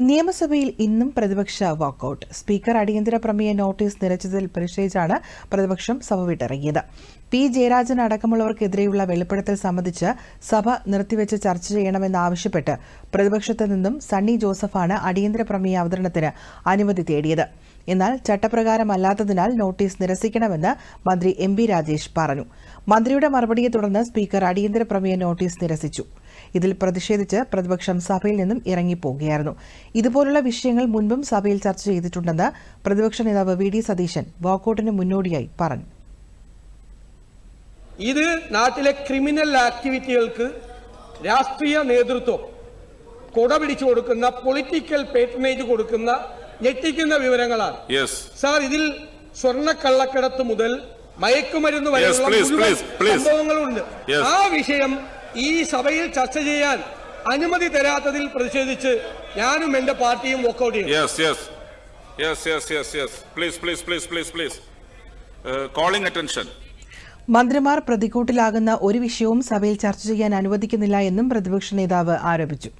നിയമസഭയിൽ ഇന്നും പ്രതിപക്ഷ വാക്കൌട്ട്. സ്പീക്കർ അടിയന്തര പ്രമേയ നോട്ടീസ് നിരച്ചതിൽ പ്രതിഷേധിച്ചാണ് പ്രതിപക്ഷം സഭ വിട്ടിറങ്ങിയത്. പി. ജയരാജൻ അടക്കമുള്ളവർക്കെതിരെയുള്ള വെളിപ്പെടുത്തൽ സംബന്ധിച്ച് സഭ നിർത്തിവെച്ച് ചർച്ച ചെയ്യണമെന്നാവശ്യപ്പെട്ട് പ്രതിപക്ഷത്തു നിന്നും സണ്ണി ജോസഫാണ് അടിയന്തര പ്രമേയ അവതരണത്തിന് അനുമതി തേടിയത്. എന്നാൽ ചട്ടപ്രകാരമല്ലാത്തതിനാൽ നോട്ടീസ് നിരസിക്കണമെന്ന് മന്ത്രി എം. രാജേഷ് പറഞ്ഞു. മന്ത്രിയുടെ മറുപടിയെ തുടർന്ന് സ്പീക്കർ അടിയന്തര പ്രമേയ നോട്ടീസ് നിരസിച്ചു. ഇതിൽ പ്രതിഷേധിച്ച് പ്രതിപക്ഷം സഭയിൽ നിന്നും ഇറങ്ങിപ്പോകുകയായിരുന്നു. ഇതുപോലുള്ള വിഷയങ്ങൾ മുൻപും സഭയിൽ ചർച്ച ചെയ്തിട്ടുണ്ടെന്ന് പ്രതിപക്ഷ നേതാവ് വി ഡി സതീശൻ വാക്കൌട്ടിന് മുന്നോടിയായി പറഞ്ഞു. ഇത് നാട്ടിലെ ക്രിമിനൽ ആക്ടിവിറ്റികൾക്ക് രാഷ്ട്രീയ നേതൃത്വം കൊട പിടിച്ചു കൊടുക്കുന്ന പൊളിറ്റിക്കൽ പേറ്റനേജ് കൊടുക്കുന്ന ഞെട്ടിക്കുന്ന വിവരങ്ങളാണ്. യെസ് സാർ ഇതിൽ സ്വർണക്കള്ളക്കടത്ത് മുതൽ മയക്കുമരുന്ന് വരെയുള്ള. സംഭവങ്ങളുണ്ട്. ആ വിഷയം ഈ സഭയിൽ ചർച്ച ചെയ്യാൻ അനുമതി തരാത്തതിൽ പ്രതിഷേധിച്ച് ഞാനും എന്റെ പാർട്ടിയും വോക്കൗട്ട് ചെയ്യും yes yes yes yes yes yes please please please please please calling attention മന്ത്രിമാർ പ്രതിക്കൂട്ടിലാകുന്ന ഒരു വിഷയവും സഭയിൽ ചർച്ച ചെയ്യാൻ അനുവദിക്കുന്നില്ല എന്നും പ്രതിപക്ഷ നേതാവ് ആരോപിച്ചു.